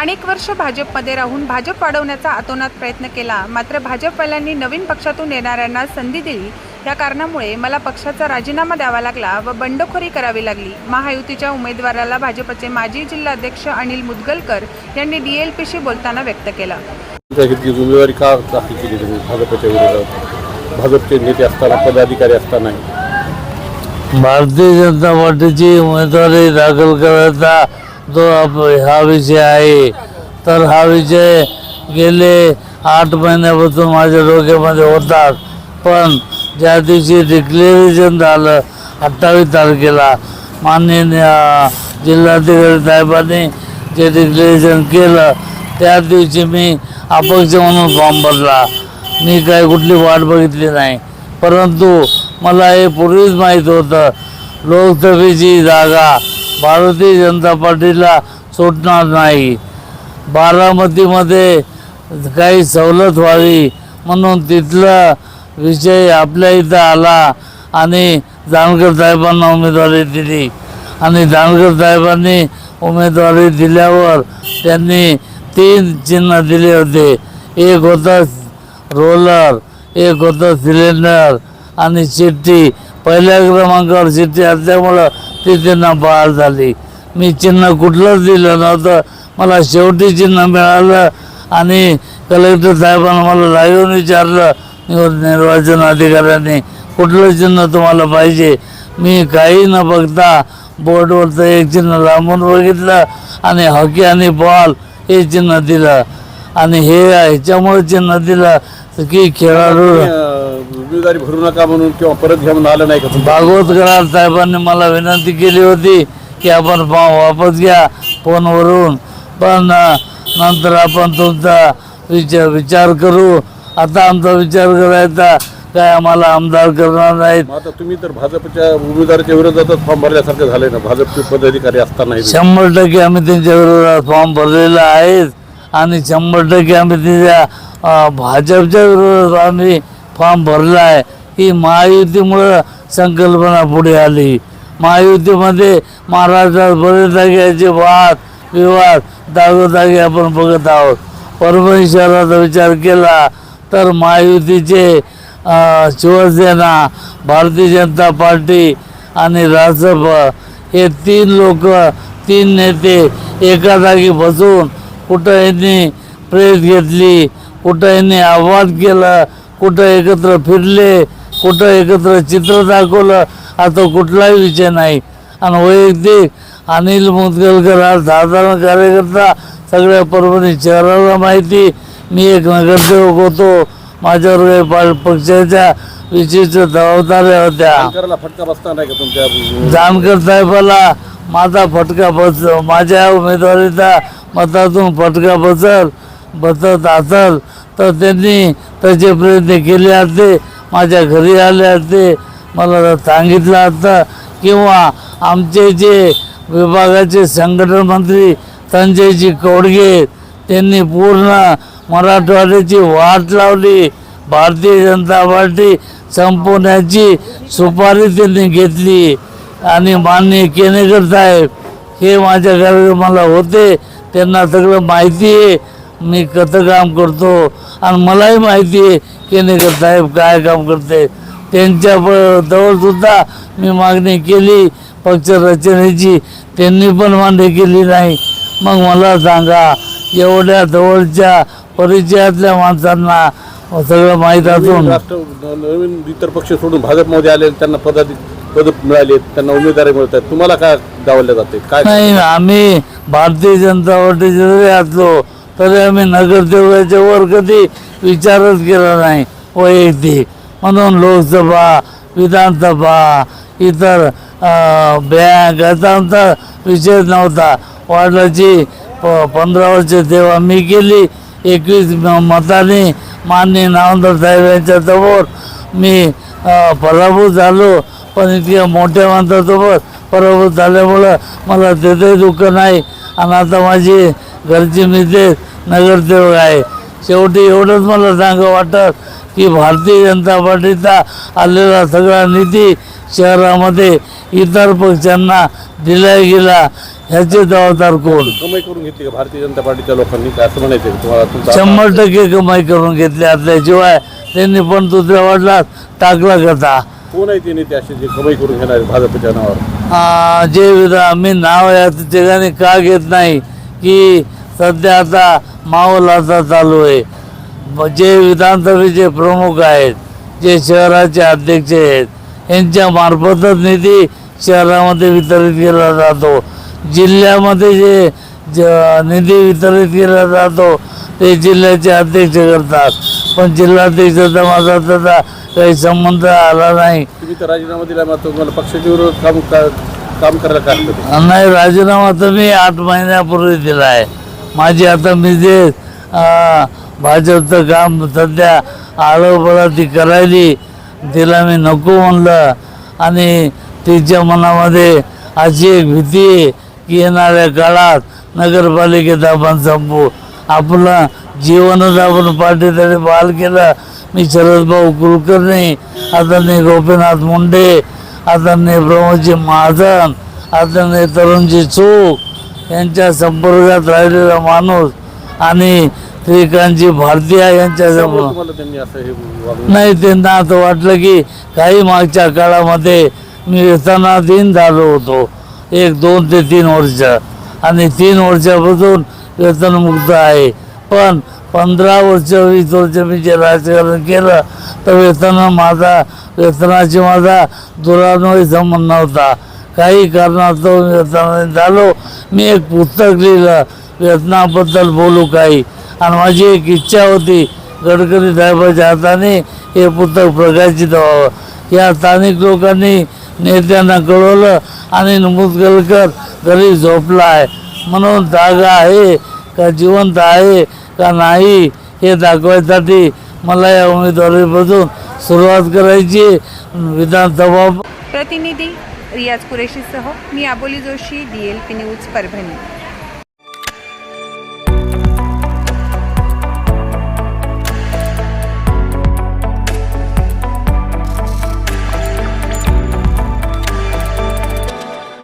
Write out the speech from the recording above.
अनेक वर्ष भाजपमध्ये राहून भाजप वाढवण्याचा अतोनात प्रयत्न केला. मात्र भाजपवाल्यांनी नवीन पक्षातून येणाऱ्यांना संधी दिली. या कारणामुळे मला पक्षाचा राजीनामा द्यावा लागला व बंडखोरी करावी लागली. महायुतीच्या उमेदवाराला भाजपचे माजी जिल्हाध्यक्ष अनिल मुदगलकर यांनी डीएलपीशी बोलताना व्यक्त केलं. उमेदवारी का दाखल केली तुम्ही? भाजपच्या विरोधात. भाजपचे नेते असताना पदाधिकारी असताना. भारतीय जनता पार्टीची उमेदवारी दाखल करायचा जो आप- हा विषय आहे तर हा विषय गेले आठ महिन्यापासून माझ्या डोक्यामध्ये होतात. पण ज्या दिवशी डिक्लेरेशन झालं अठ्ठावीस तारखेला माननीय जिल्हाधिकारी साहेबांनी जे डिक्लेरेशन केलं त्या दिवशी मी अपक्ष म्हणून फॉर्म भरला. मी काय कुठली वाट बघितली नाही. परंतु मला हे पूर्वीच माहीत होतं लोकसभेची जागा भारतीय जनता पार्टीला सुटणार नाही. बारामतीमध्ये काही सवलत व्हावी म्हणून तिथला विषय आपल्या इथं आला आणि जानकर साहेबांना उमेदवारी दिली. आणि जानकर साहेबांनी उमेदवारी दिल्यावर त्यांनी तीन चिन्ह दिले होते. एक होतं रोलर एक होतं सिलेंडर आणि चिठ्ठी पहिल्या क्रमांकावर चिठ्ठी असल्यामुळं ती त्यांना बहाल झाली. मी चिन्ह कुठलंच दिलं नव्हतं. मला शेवटी चिन्ह मिळालं आणि कलेक्टर साहेबांना मला लाईव्ह विचारलं निर्वाचन अधिकाऱ्यांनी कुठलं चिन्ह तुम्हाला पाहिजे? मी काही न बघता बोर्डवरचं एक चिन्ह लांबून बघितलं आणि हॉकी आणि बॉल हे चिन्ह दिलं. आणि हे ह्याच्यामुळे चिन्ह दिलं की खेळाडू उमेदवारी भरू नका म्हणून किंवा परत घ्या म्हणून आलं नाही का तुम्ही? भागवत करार साहेबांनी मला विनंती केली होती की आपण फॉर्म वापस घ्या फोनवरून. पण अ, नंतर आपण तुमचा विचार विचार करू. आता आमचा विचार करायचा काय आम्हाला आमदार करणार नाहीत. मग आता तुम्ही तर भाजपच्या उमेदवाराच्या विरोधातच फॉर्म भरल्यासारखं झालंय ना? भाजपचे पदाधिकारी असताना शंभर टक्के आम्ही त्यांच्या विरोधात फॉर्म भरलेला आहेच आणि शंभर टक्के आम्ही त्यांच्या अ, भाजपच्या विरोधात आम्ही फॉर्म भरला आहे ही महायुतीमुळं संकल्पना पुढे आली. महायुतीमध्ये महाराष्ट्रात बरेच वाद विवाद दागोदागी आपण बघत आहोत. परभणी शहराचा विचार केला तर महायुतीचे शिवसेना भारतीय जनता पार्टी आणि राजसभा हे तीन लोक तीन नेते एका जागी बसून कुठं यांनी प्रेस घेतली कुठं यांनी आवाज केलं कुठं एकत्र फिरले कुठं एकत्र चित्र दाखवलं आता कुठलाही विषय नाही. आणि वैयक्तिक अनिल मुदगलकर हा साधारण कार्यकर्ता सगळ्या परभणी शहराला माहिती. मी एक नगरसेवक होतो. माझ्यावर काही पा- पक्षाच्या विशिष्ट जबाबदाऱ्या होत्या. फटका बसता नाही का तुमच्या जानकर साहेबाला माझा फटका बस माझ्या उमेदवारीचा मतातून फटका बसल बसत असल. तर त्यांनी त्याचे प्रयत्न केले असते. माझ्या घरी आले असते. मला सांगितलं असतं किंवा आमचे जे विभागाचे संघटन मंत्री संजयजी कौडगे त्यांनी पूर्ण मराठवाड्याची वाट लावली. भारतीय जनता पार्टी संपवण्याची सुपारी त्यांनी घेतली. आणि माननीय केनेकर साहेब हे माझ्या कार्यक्रमाला होते. त्यांना सगळं माहिती आहे. मी कसं काम करतो? आणि मलाही माहिती आहे केनेकर साहेब काय काम करते. त्यांच्या जवळसुद्धा मी मागणी केली पक्ष रचनेची. त्यांनी पण मान्य केली नाही. मग मला सांगा एवढ्या जवळच्या परिचयातल्या माणसांना सगळं माहीत असून. नवीन इतर पक्ष सोडून भाजपमध्ये आले त्यांना पदाधिक पद मिळाले त्यांना उमेदवारी मिळत आहेत. तुम्हाला काय डावलं जाते? काय नाही आम्ही भारतीय जनता पार्टीचे जरी असलो तरी आम्ही नगरसेवकाच्या वर कधी विचारच केला नाही. वैयक्तिक. म्हणून लोकसभा विधानसभा इतर बँक याचा आमचा विषय नव्हता. वार्डाची प पंधरा वर्ष सेवा मी केली. एकवीस मताने माननीय नामदार साहेब यांच्या समोर मी पराभूत झालो. पण इतक्या मोठ्या माणसासोबत पराभूत झाल्यामुळं मला त्याचंही दुःख नाही. आणि आता माझी घरची मिसेस नगरसेवक आहे शेवटी एवढंच मला सांगं वाटत की भारतीय जनता पार्टीचा आलेला सगळा निधी शहरामध्ये इतर पक्षांना दिला गेला ह्याचे जबाबदार कोण? कमाई करून घेतली का भारतीय जनता पार्टीच्या लोकांनी? काय असं म्हणायचं का तुम्हाला तुमचा शंभर टक्के कमाई करून घेतली. असल्याशिवाय त्यांनी पण दुसऱ्या वडिलात टाकला कथा कोण आहे ते नेते असे जे कमाई करून घेणार आहेत भाजपच्या नावावर? आ, जे विधा मी नाव या ठिकाणी का घेत नाही की सध्या आता माहोल असा चालू आहे. जे विधानसभेचे प्रमुख आहेत जे शहराचे अध्यक्ष आहेत यांच्या मार्फतच निधी शहरामध्ये वितरित केला जातो. जिल्ह्यामध्ये जे ज- निधी वितरित केला जातो ते जिल्ह्याचे अध्यक्ष करतात. पण जिल्हाध्यक्षाचा माझा त्याचा काही संबंध आला नाही. तर राजीनामा दिला मात्र तुम्हाला पक्षाच्या विरोधात काम करायला काय? नाही राजीनामा तर मी आठ महिन्यापूर्वी दिला आहे. माझी आता मी जे भाजपचं काम सध्या आळोपळा ती करायली तिला मी नको म्हणलं. आणि तिच्या मनामध्ये अशी एक भीती आहे की येणाऱ्या काळात नगरपालिकेत आपण संपू. आपलं जीवनच आपण पाठीतरी बहाल केलं. मी शरदभाऊ कुलकर्णी आदरणीय गोपीनाथ मुंडे आदरणीय प्रमोदजी महाजन आदरणीय तरुणजी चूक यांच्या संपर्कात राहिलेला माणूस आणि श्रीकांतजी भारतीय यांच्या नाही त्यांना असं वाटलं की काही मागच्या काळामध्ये मी व्यसनाधीन झालो होतो एक दोन ते तीन वर्ष. आणि तीन वर्षापासून व्यसनमुक्त आहे. पण पंधरा वर्ष वीस वर्ष मी जे राजकारण केलं तर व्यसन माझा व्यसनाशी माझा दुरान्वयी संबंध नव्हता. काही कारणास्तव व्यसनाधीन झालो. मी एक पुस्तक लिहिलं. व्यसनाबद्दल बोलू काही. आणि माझी एक इच्छा होती गडकरी साहेबाच्या हाताने हे पुस्तक प्रकाशित व्हावं. या स्थानिक लोकांनी नेत्यांना कळवलं आणि मुदगलकर घरी झोपला आहे. म्हणून जागा आहे का जिवंत आहे का नाही हे दाखवायसाठी मला या उमेदवारीपासून सुरुवात करायची. विधानसभा प्रतिनिधी रियाज कुरेशीसह मी Aboli Joshi D L P news Parbhani.